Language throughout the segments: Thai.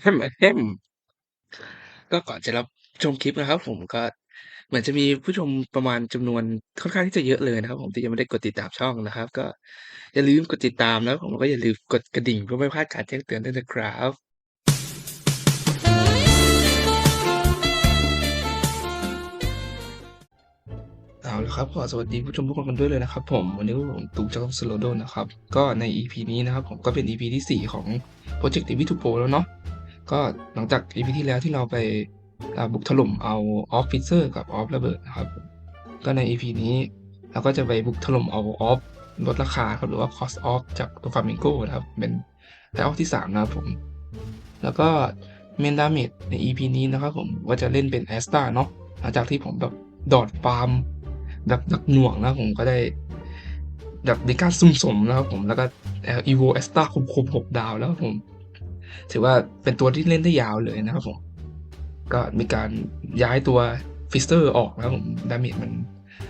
แฮมแฮม ก็ก่อนจะรับชมคลิปนะครับผม ก็เหมือนจะมีผู้ชมประมาณจำนวนค่อนข้างที่จะเยอะเลยนะครับผม ที่ยังไม่ได้กดติดตามช่องนะครับ ก็อย่าลืมกดติดตามนะครับผม แล้วก็อย่าลืมกดกระดิ่ง เพื่อไม่พลาดการแจ้งเตือนด้วยนะครับ เอาละครับ ขอสวัสดีผู้ชมทุกคนกันด้วยเลยนะครับ ผมวันนี้ผมตูจากสโลโดนะครับ ก็ใน EP นี้นะครับ ผมก็เป็น EP ที่ 4 ของโปรเจกต์ d ี to Pro แล้วเนาะ ก็หลังจาก EP ที่แล้วที่เราไปาบุกถล่มเอาออฟฟิเซอร์กับออฟระเบิดนะครับ ก็ใน EP นี้เราก็จะไปบุกถล่มเอาออฟลดราคาครับหรือว่า cost off จากตัวฟาร์มิงโกนะครับ เป็นไทออฟที่ 3 นะครับผม แล้วก็เมนดาเมจใน EP นี้นะครับผมว่าจะเล่นเป็นแอสตาเนาะหลังจากที่ผมแบบดอดฟาร์มแบบดักหน่วงนะผมก็ได้แบบในการซุ่มสมนะครับผมแล้วก็อีโวแอสตาคมคมหกดาวแล้วครับผม ถือว่าเป็นตัวที่เล่นได้ยาวเลยนะครับผม ก็มีการย้ายตัวฟิสเตอร์ออกนะครับผมดาเมจมัน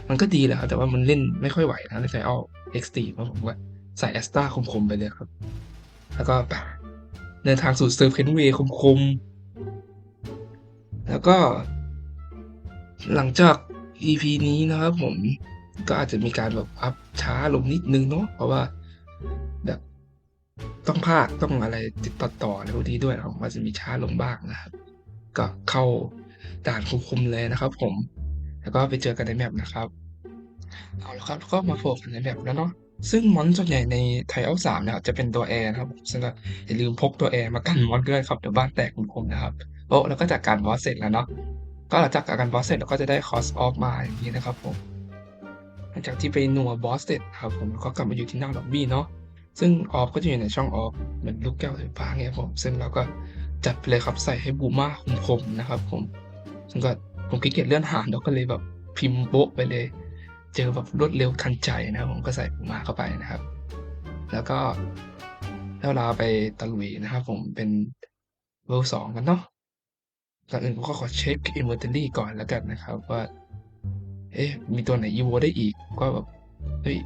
มันก็ดีแหละครับ แต่ว่ามันเล่นไม่ค่อยไหวนะในไฟออลเอ็กซ์ตีครับผมว่าใส่แอสตาคมๆไปเลยครับ แล้วก็เดินทางสู่เซิร์ฟเคนเวย์คมๆ แล้วก็ หลังจาก EP นี้นะครับผมก็อาจจะมีการแบบอัพช้าลงนิดนึงเนาะเพราะว่าแบบ ต้องภาคต้องอะไรติดต่อต่ออะไรพวกนี้ด้วยครับว่าจะมีช้าลงบ้างนะครับ ก็เข้าด่านควบคุมเลยนะครับ ผม แล้วก็ไปเจอกันในแมปนะครับ เอาละครับก็มาโฟกัสในแมปแล้วเนาะซึ่งมอนส่วนใหญ่ในไทเอลสามนะครับจะเป็นตัวแอร์นะครับซึ่งก็อย่าลืมพกตัวแอร์มากันมอนด้วยครับเดี๋ยวบ้านแตกคมนะครับโอ้แล้วก็จากการบอสเสร็จแล้วเนาะก็หลังจากการบอสเสร็จเราก็จะได้คอสออฟมาอย่างนี้นะครับผมหลังจากที่ไปหนัวบอสเสร็จครับผมก็กลับมาอยู่ที่หน้าล็อบบี้เนาะ ซึ่งออฟก็จะอยู่ในช่องออฟเหมือนลูกแก้วไฟฟ้าไงครับผมซึ่งเราก็จัดไปเลยครับใส่ให้บูมาคมๆนะครับผมซึ่งก็ผมขี้เกียจเลื่อนหาเราก็เลยแบบพิมพ์โบ๊ะไปเลย เจอแบบรวดเร็วทันใจนะครับผมก็ใส่ปูมาเข้าไปนะครับ แล้วก็แล้วเราไปตะลุยนะครับผมเป็นเวลสองกันเนาะก่อนอื่นผมก็ขอเช็คอินเวอร์เทอรี่ก่อนแล้วกันนะครับว่า เอ๊ะมีตัวไหนอีโวได้อีกก็แบบเฮ้ย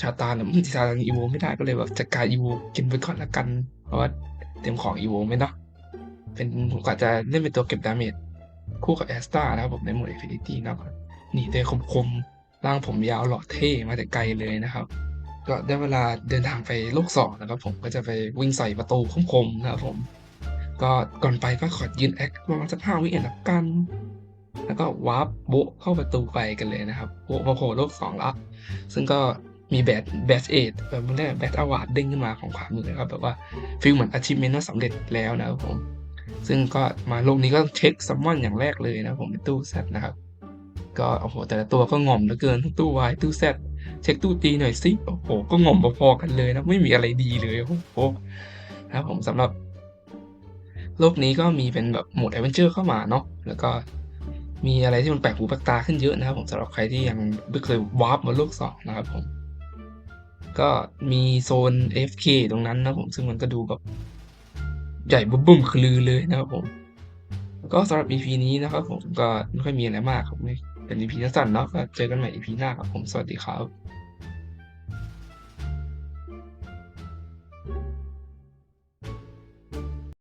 ชาตาเนี่ยมันชาตาอีโวไม่ได้ก็เลยแบบจัดการอีโวกินไปก่อนละกัน เพราะว่าเต็มของอีโวไม่เนาะเป็นผมก็จะเล่นเป็นตัวเก็บดาเมจคู่กับแอสตานะครับผมในหมวดเอฟินิตี้เนาะนี่เตะคมๆร่างผมยาวหล่อเท่มาแต่ไกลเลยนะครับ ก็ได้เวลาเดินทางไปโลกสองนะครับ ผมก็จะไปวิ่งใส่ประตูคมๆนะครับผม ก็ก่อนไปก็ขอยืนแอคประมาณสักห้าวิเองละกันแล้วก็วาร์ปโบเข้าประตูไปกันเลยนะครับโบมาโผล่โลกสองแล้วซึ่งก็ มีแบทแบทเอทแบบมันได้แบทอวาร์ดเด้งขึ้นมาของขวามือนะครับแบบว่าฟิลเหมือนอาชีพเมนต์สำเร็จแล้วนะครับผม ซึ่งก็มาโลกนี้ก็เช็คซัมมอนอย่างแรกเลยนะผมเป็นตู้แซดนะครับ ก็โอ้โหแต่ละตัวก็งอมเหลือเกินทั้งตู้วายตู้แซดเช็คตู้ตีหน่อยสิโอ้โหก็งอมพอๆกันเลยนะไม่มีอะไรดีเลยโอ้โหนะครับผมสำหรับโลกนี้ก็มีเป็นแบบโหมดแอดเวนเจอร์เข้ามาเนาะแล้วก็มีอะไรที่มันแปลกหูแปลกตาขึ้นเยอะนะครับผมสำหรับใครที่ยังไม่เคยวาร์ปมาโลกสองนะครับผม ก็มีโซน FK ตรงนั้นนะผมซึ่งมันก็ดูแบบใหญ่บุ้มบุ้มคลือเลยนะครับผม ก็สำหรับ EP นี้นะครับผมก็ไม่ค่อยมีอะไรมากครับไม่เป็น EP สั้นๆเนาะก็เจอกันใหม่ EP หน้าครับผมสวัสดีครับ